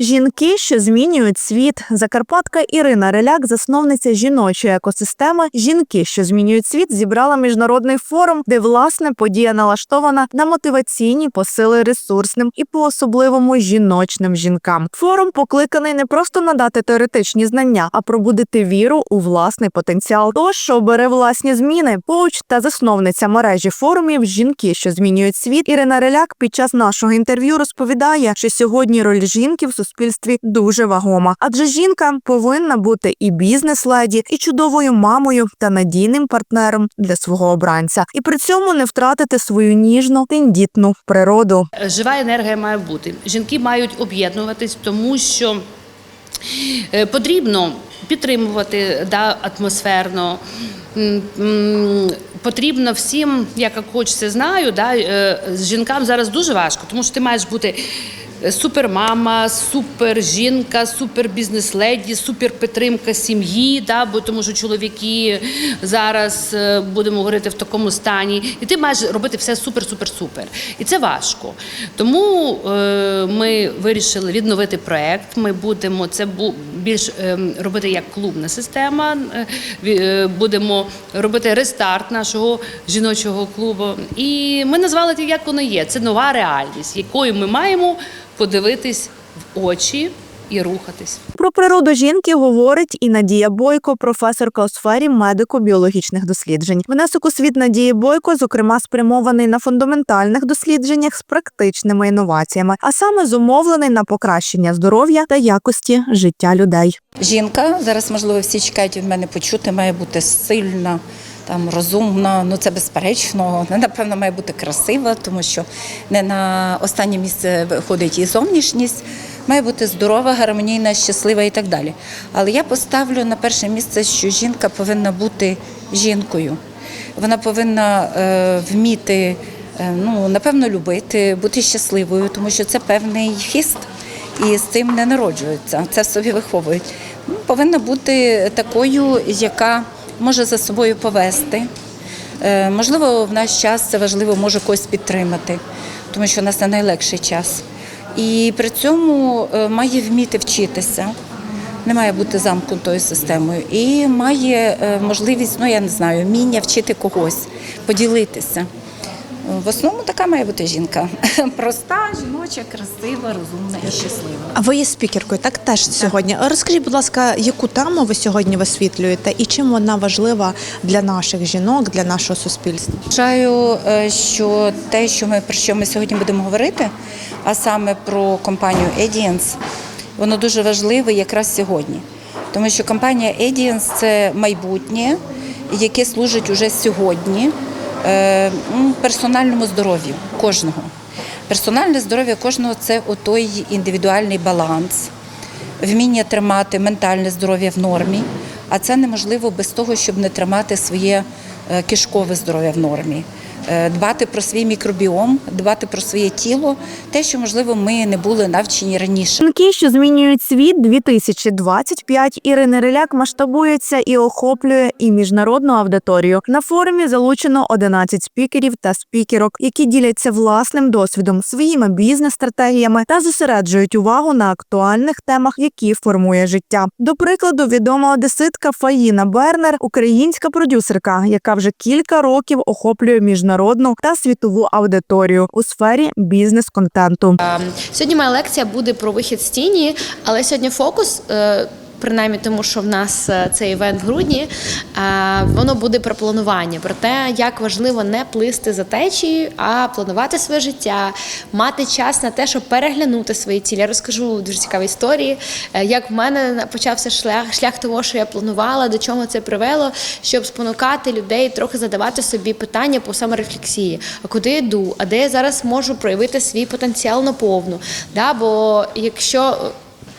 Жінки, що змінюють світ. Закарпатка Ірина Реляк, засновниця жіночої екосистеми. Жінки, що змінюють світ, зібрала міжнародний форум, де власне подія налаштована на мотиваційні посили ресурсним і по особливому жіночним жінкам. Форум покликаний не просто надати теоретичні знання, а пробудити віру у власний потенціал. Тож, що бере власні зміни, коуч та засновниця мережі форумів жінки, що змінюють світ. Ірина Реляк під час нашого інтерв'ю розповідає, що сьогодні роль жінки в суспільстві дуже вагома, адже жінка повинна бути і бізнес-леді, і чудовою мамою та надійним партнером для свого обранця, і при цьому не втратити свою ніжну тендітну природу. Жива енергія має бути. Жінки мають об'єднуватись, тому що е, потрібно підтримувати да, атмосферно. Потрібно всім, як це знаю, да, е, жінкам зараз дуже важко, тому що ти маєш бути супермама, супер жінка, супер бізнес-леді, супер підтримка сім'ї, да, бо тому що чоловіки зараз е, будемо говорити в такому стані, і ти маєш робити все супер, супер, супер. І це важко. Тому е, ми вирішили відновити проект. Ми будемо це більш е, робити як клубна система. Е, е, Будемо робити рестарт нашого жіночого клубу. І ми назвали це як воно є. Це нова реальність, якою ми маємо подивитись в очі і рухатись. Про природу жінки говорить і Надія Бойко, професорка у сфері медико-біологічних досліджень. Внесок у світ Надії Бойко, зокрема, спрямований на фундаментальних дослідженнях з практичними інноваціями, а саме зумовлений на покращення здоров'я та якості життя людей. Жінка зараз, можливо, всі чекають від мене почути, має бути сильна, там розумна. Ну це безперечно. Вона, напевно, має бути красива, тому що не на останнє місце виходить і зовнішність. Має бути здорова, гармонійна, щаслива і так далі. Але я поставлю на перше місце, що жінка повинна бути жінкою. Вона повинна е, вміти, е, ну напевно, любити, бути щасливою, тому що це певний хіст і з цим не народжуються. Це в собі виховують. Ну, Повинна бути такою, яка може за собою повести. Е, Можливо, в наш час це важливо, може когось підтримати, тому що в нас не найлегший час. І при цьому е, має вміти вчитися, не має бути замкнутою системою, і має е, можливість, ну я не знаю, вміння вчити когось, поділитися. В основному така має бути жінка. Проста, жіноча, красива, розумна і щаслива. А ви є спікеркою, так теж сьогодні. Розкажіть, будь ласка, яку тему ви сьогодні висвітлюєте і чим вона важлива для наших жінок, для нашого суспільства? Вважаю, е, що те, що ми про що ми сьогодні будемо говорити, а саме про компанію Edience, воно дуже важливе якраз сьогодні. Тому що компанія Edience – це майбутнє, яке служить уже сьогодні персональному здоров'ю кожного. Персональне здоров'я кожного це той індивідуальний баланс, вміння тримати ментальне здоров'я в нормі, а це неможливо без того, щоб не тримати своє е, кишкове здоров'я в нормі. Е, Дбати про свій мікробіом, дбати про своє тіло, те, що можливо ми не були навчені раніше. Жінки, що змінюють світ 2025, Ірини Реляк масштабується і охоплює і міжнародну аудиторію. На форумі залучено 11 спікерів та спікерок, які діляться власним досвідом, своїми бізнес-стратегіями та зосереджують увагу на актуальних темах, які формує життя. До прикладу, відома одеситка Фаїна Бернер, українська продюсерка, яка вже кілька років охоплює міжнародну та світову аудиторію у сфері бізнес-контенту. Сьогодні моя лекція буде про вихід з тіні, але сьогодні фокус. Принаймні, тому що в нас е, цей івент в грудні, е, воно буде про планування, про те, як важливо не плисти за течією, а планувати своє життя, мати час на те, щоб переглянути свої цілі. Я розкажу дуже цікаві історії, е, як в мене почався шлях, шлях того, що я планувала, до чого це привело, щоб спонукати людей трохи задавати собі питання по саморефлексії. А куди я йду? А де я зараз можу проявити свій потенціал наповну? Да, бо якщо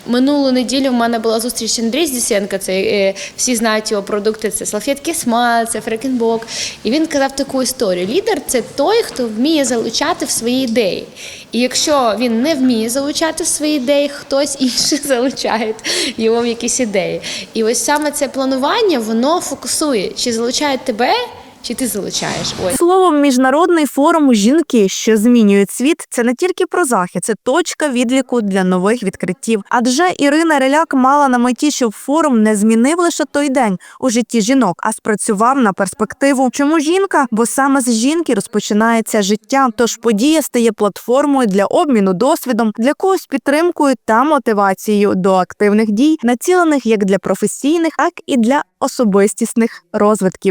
Минулу неділю в мене була зустріч Андрій Здісенко, це е, всі знають його продукти, це салфетки Смайл, це Фрекенбок. І він казав таку історію: лідер це той, хто вміє залучати в свої ідеї. І якщо він не вміє залучати в свої ідеї, хтось інший залучає його в якісь ідеї. І ось саме це планування воно фокусує, чи залучають тебе чи ти залучаєш? Ось. Словом, міжнародний форум жінки, що змінюють світ, це не тільки про захід, це точка відліку для нових відкриттів. Адже Ірина Реляк мала на меті, щоб форум не змінив лише той день у житті жінок, а спрацював на перспективу. Чому жінка? Бо саме з жінки розпочинається життя. Тож подія стає платформою для обміну досвідом, для когось підтримкою та мотивацією до активних дій, націлених як для професійних, так і для особистісних розвитків.